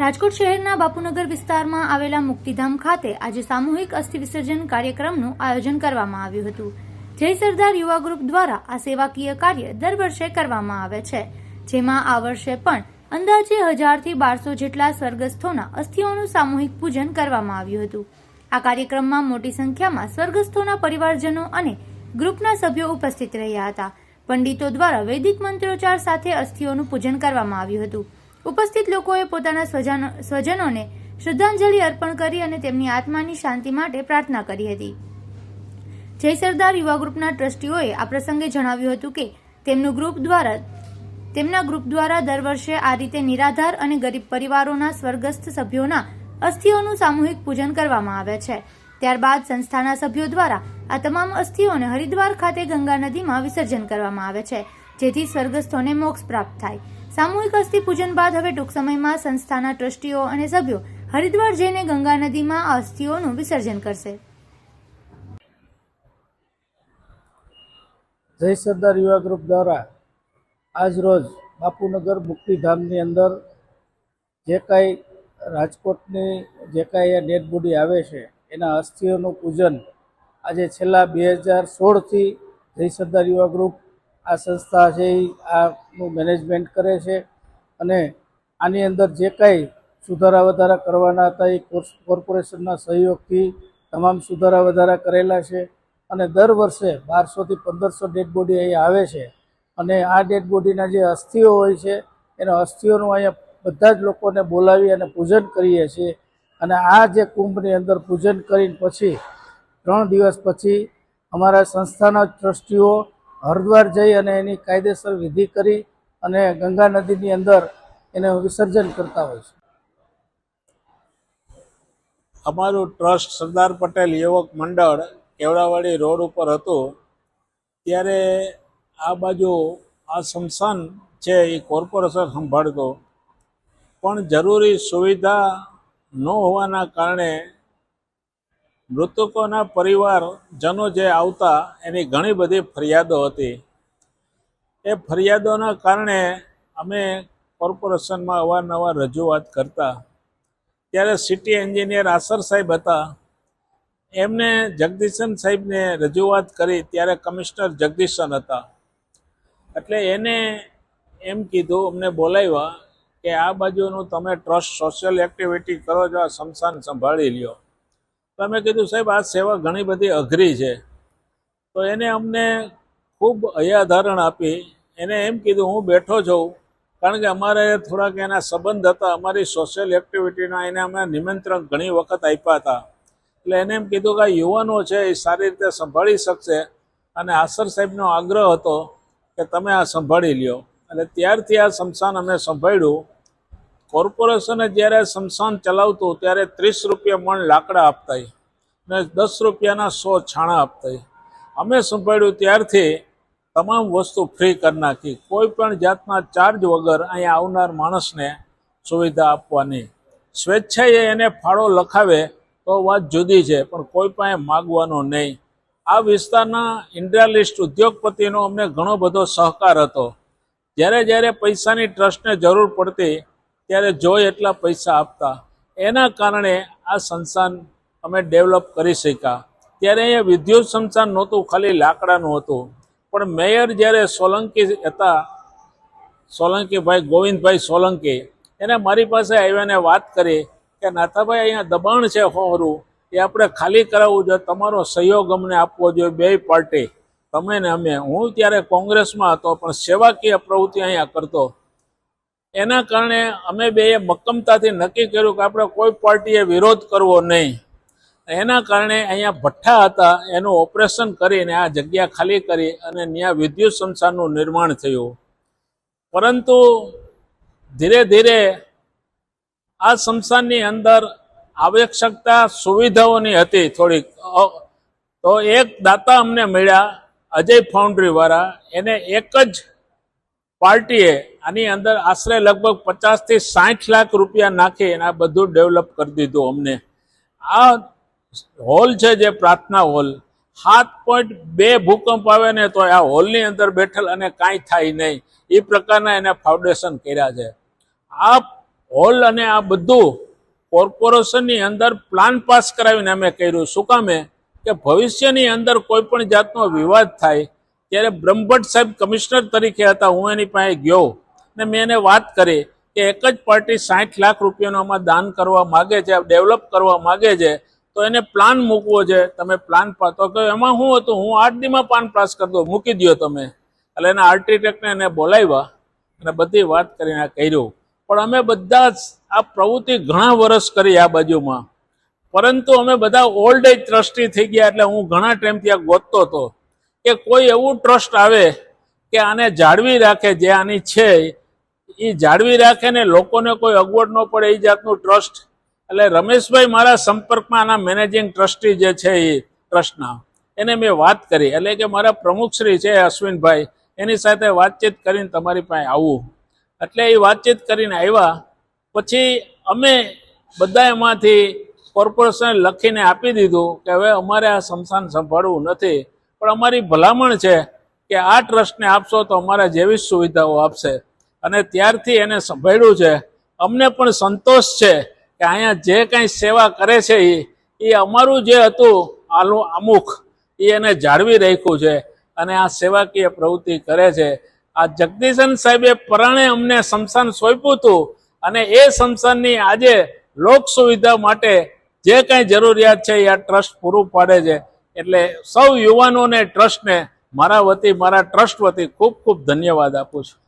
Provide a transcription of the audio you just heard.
રાજકોટ શહેરના બાપુનગર વિસ્તારમાં આવેલા મુક્તિધામ ખાતે આજે સામૂહિક અસ્થિ વિસર્જન કાર્યક્રમનું આયોજન કરવામાં આવ્યું હતું. જય સરદાર યુવા ગ્રુપ દ્વારા આ સેવાકીય કાર્ય દર વર્ષે કરવામાં આવે છે. જેમાં આ વર્ષે પણ અંદાજે હજારથી બારસો જેટલા સ્વર્ગસ્થોના અસ્થિઓનું સામૂહિક પૂજન કરવામાં આવ્યું હતું. આ કાર્યક્રમમાં મોટી સંખ્યામાં સ્વર્ગસ્થોના પરિવારજનો અને ગ્રુપના સભ્યો ઉપસ્થિત રહ્યા હતા. પંડિતો દ્વારા વૈદિક મંત્રોચ્ચાર સાથે અસ્થિઓનું પૂજન કરવામાં આવ્યું હતું. ઉપસ્થિત લોકોએ પોતાના સ્વજનો, સ્વજનોને શ્રદ્ધાંજલિ અર્પણ કરી અને તેમની આત્માની શાંતિ માટે પ્રાર્થના કરી હતી. જય સરદાર યુવા ગ્રુપના ટ્રસ્ટીઓએ આ પ્રસંગે જણાવ્યું હતું કે, તેમનું ગ્રુપ દ્વારા, તેમના ગ્રુપ દ્વારા દર વર્ષે આ રીતે નિરાધાર અને ગરીબ પરિવારોના સ્વર્ગસ્થ સભ્યોના અસ્થિઓનું સામૂહિક પૂજન કરવામાં આવે છે. ત્યારબાદ સંસ્થાના સભ્યો દ્વારા આ તમામ અસ્થિઓને હરિદ્વાર ખાતે ગંગા નદીમાં વિસર્જન કરવામાં આવે છે, જેથી સ્વર્ગસ્થોને મોક્ષ પ્રાપ્ત થાય. સામૂહિક અસ્થિ પૂજન બાદ હવે ટૂંક સમયમાં સંસ્થાના ટ્રસ્ટીઓ અને સભ્યો હરિદ્વાર જઈને ગંગા નદીમાં અસ્થિઓનું વિસર્જન કરશે. જય સરદાર યુવા ગ્રુપ દ્વારા આજ રોજ બાપુનગર મુક્તિધામની અંદર જે કાંઈ રાજકોટની જે કાંઈ ડેડ બોડી આવે છે, એના અસ્થિઓનું પૂજન આજે છેલ્લા બે હજાર સોળથી જય સરદાર યુવા ગ્રુપ આ સંસ્થા છે એ આનું મેનેજમેન્ટ કરે છે અને આની અંદર જે કાંઈ સુધારા વધારા કરવાના હતા એ કોર્પોરેશનના સહયોગથી તમામ સુધારા વધારા કરેલા છે અને દર વર્ષે બારસોથી પંદરસો ડેડ બોડી અહીંયા આવે છે અને આ ડેડ બોડીના જે અસ્થિઓ હોય છે એના અસ્થિઓનું અહીંયા બધા જ લોકોને બોલાવી અને પૂજન કરીએ છીએ અને આ જે કુંભની અંદર પૂજન કરીને પછી ત્રણ દિવસ પછી અમારા સંસ્થાના ટ્રસ્ટીઓ હરિદ્વાર જઈ અને એની કાયદેસર વિધિ કરી અને ગંગા નદીની અંદર એને વિસર્જન કરતા હોય છે. અમારું ટ્રસ્ટ સરદાર પટેલ યુવક મંડળ કેવડાવાડી રોડ ઉપર હતું. ત્યારે આ બાજુ આ સ્મશાન છે એ કોર્પોરેશન સંભાળતો. પણ જરૂરી સુવિધા ન હોવાના કારણે મૃતકોના પરિવારજનો જે આવતા એની ઘણી બધી ફરિયાદો હતી. એ ફરિયાદોના કારણે અમે કોર્પોરેશનમાં અવારનવાર રજૂઆત કરતા. ત્યારે સિટી એન્જિનિયર આસર સાહેબ હતા. એમને જગદીશન સાહેબને રજૂઆત કરી ત્યારે કમિશનર જગદીશન હતા. એટલે એને એમ કીધું, અમને બોલાવ્યા કે આ બાજુનું તમે ટ્રસ્ટ સોશિયલ એક્ટિવિટી કરો છો, આ શમશાન સંભાળી લ્યો. તો અમે કીધું, સાહેબ, આ સેવા ઘણી બધી અઘરી છે. તો એને અમને ખૂબ અયાધારણ આપી. એને એમ કીધું, હું બેઠો છું, કારણ કે અમારે થોડાક એના સંબંધ હતા. અમારી સોશિયલ એક્ટિવિટીના એને અમે નિમંત્રણ ઘણી વખત આપ્યા હતા. એટલે એને એમ કીધું કે આ યુવાનો છે, એ સારી રીતે સંભાળી શકશે. અને આસર સાહેબનો આગ્રહ હતો કે તમે આ સંભાળી લ્યો. એટલે ત્યારથી આ સ્મશાન અમે સંભાળ્યું. કોર્પોરેશને જ્યારે સ્મશાન ચલાવતું ત્યારે ત્રીસ રૂપિયા મણ લાકડા આપતા ને દસ રૂપિયાના સો છાણા આપતા અમે સંભાળ્યું ત્યારથી તમામ વસ્તુ ફ્રી કરી નાખી. કોઈ પણ જાતના ચાર્જ વગર અહીંયા આવનાર માણસને સુવિધા આપવાની. સ્વેચ્છાએ એને ફાળો લખાવે તો વાત જુદી છે, પણ કોઈ પાસે માગવાનો નહીં. આ વિસ્તારના ઇન્ડિયાલિસ્ટ ઉદ્યોગપતિનો અમને ઘણો બધો સહકાર હતો. જ્યારે જ્યારે પૈસાની ટ્રસ્ટને જરૂર પડતી ત્યારે જોઈ એટલા પૈસા આપતા, એના કારણે આ સંસ્થાન અમે ડેવલપ કરી શક્યા. ત્યારે અહીંયા વિદ્યુત સંસ્થાન નહોતું, ખાલી લાકડાનું હતું. પણ મેયર જ્યારે સોલંકી હતા, સોલંકીભાઈ, ગોવિંદભાઈ સોલંકી, એને મારી પાસે આવીને વાત કરી કે, નાથાભાઈ, અહીંયા દબાણ છે હોરું. એ આપણે ખાલી કરાવવું જોઈએ. તમારો સહયોગ અમને આપવો જોઈએ બે પાર્ટી. તમે ને અમે. હું ત્યારે કોંગ્રેસમાં હતો, પણ સેવાકીય પ્રવૃત્તિ અહીંયા કરતો. એના કારણે અમે બે મક્કમતાથી નક્કી કર્યું કે આપણે કોઈ પાર્ટીએ વિરોધ કરવો નહીં. એના કારણે અહીંયા ભઠ્ઠા હતા, એનું ઓપરેશન કરીને આ જગ્યા ખાલી કરી અને ત્યાં વિદ્યુત સંસ્થાનું નિર્માણ થયું. પરંતુ ધીરે ધીરે આ સંસ્થાનની અંદર આવશ્યકતા સુવિધાઓની હતી થોડીક. તો એક દાતા અમને મળ્યા, અજય ફાઉન્ડ્રી વાળા એને એક જ પાર્ટીએ આની અંદર આશરે લગભગ પચાસથી સાઠ લાખ રૂપિયા નાખી અને આ બધું ડેવલપ કરી દીધું અમને. આ હોલ છે જે પ્રાર્થના હોલ, સાત પોઈન્ટ બે ભૂકંપ આવે ને તો આ હોલની અંદર બેઠેલ અને કાંઈ થાય નહીં. એ પ્રકારના એને ફાઉન્ડેશન કર્યા છે. આ હોલ અને આ બધું કોર્પોરેશનની અંદર પ્લાન પાસ કરાવીને અમે કર્યું. શું કામે કે ભવિષ્યની અંદર કોઈ પણ જાતનો વિવાદ થાય ત્યારે બ્રહ્મભટ્ટ સાહેબ કમિશનર તરીકે હતા, હું એની પાસે ગયો ને મેં એને વાત કરી કે એક જ પાર્ટી સાઠ લાખ રૂપિયાનું આમાં દાન કરવા માગે છે, ડેવલપ કરવા માગે છે, તો એને પ્લાન મૂકવો છે. તમે પ્લાન પાતો કે એમાં શું હતું? હું આઠ દીમાં પ્લાન પાસ કરતો, મૂકી દો તમે. એટલે એના આર્કિટેક્ટને એને બોલાવ્યા અને બધી વાત કરીને કર્યું. પણ અમે બધા જ આ પ્રવૃત્તિ ઘણા વર્ષ કરી આ બાજુમાં. પરંતુ અમે બધા ઓલ્ડ એજ ટ્રસ્ટી થઈ ગયા એટલે હું ઘણા ટાઈમથી આ ગોતતો હતો. કે કોઈ એવું ટ્રસ્ટ આવે કે આને જાળવી રાખે જે આની છે એ જાળવી રાખે ને લોકોને કોઈ અગવડ ન પડે એ જાતનું ટ્રસ્ટ. એટલે રમેશભાઈ મારા સંપર્કમાં આના મેનેજિંગ ટ્રસ્ટી જે છે એ ટ્રસ્ટના, એને મેં વાત કરી. એટલે કે મારા પ્રમુખશ્રી છે અશ્વિનભાઈ, એની સાથે વાતચીત કરીને તમારી પાસે આવું. એટલે એ વાતચીત કરીને આવ્યા. પછી અમે બધા એમાંથી કોર્પોરેશને લખીને આપી દીધું કે હવે અમારે આ સ્મશાન સંભાળવું નથી. પણ અમારી ભલામણ છે કે આ ટ્રસ્ટને આપશો તો અમારા જેવી જ સુવિધાઓ આપશે. અને ત્યારથી એને સંભાળ્યું છે. અમને પણ સંતોષ છે કે અહીંયા જે કાંઈ સેવા કરે છે એ એ અમારું જે હતું આલું અમુક એ એને જાળવી રાખ્યું છે અને આ સેવાકીય પ્રવૃત્તિ કરે છે. આ જગદીશન સાહેબે પરાણે અમને સ્મશાન સોંપ્યું હતું અને એ સ્મશાનની આજે લોક સુવિધા માટે જે કાંઈ જરૂરિયાત છે એ આ ટ્રસ્ટ પૂરું પાડે છે. એટલે સૌ યુવાનોને ટ્રસ્ટને મારા વતી મારા ટ્રસ્ટ વતી ખૂબ ખૂબ ધન્યવાદ આપું છું.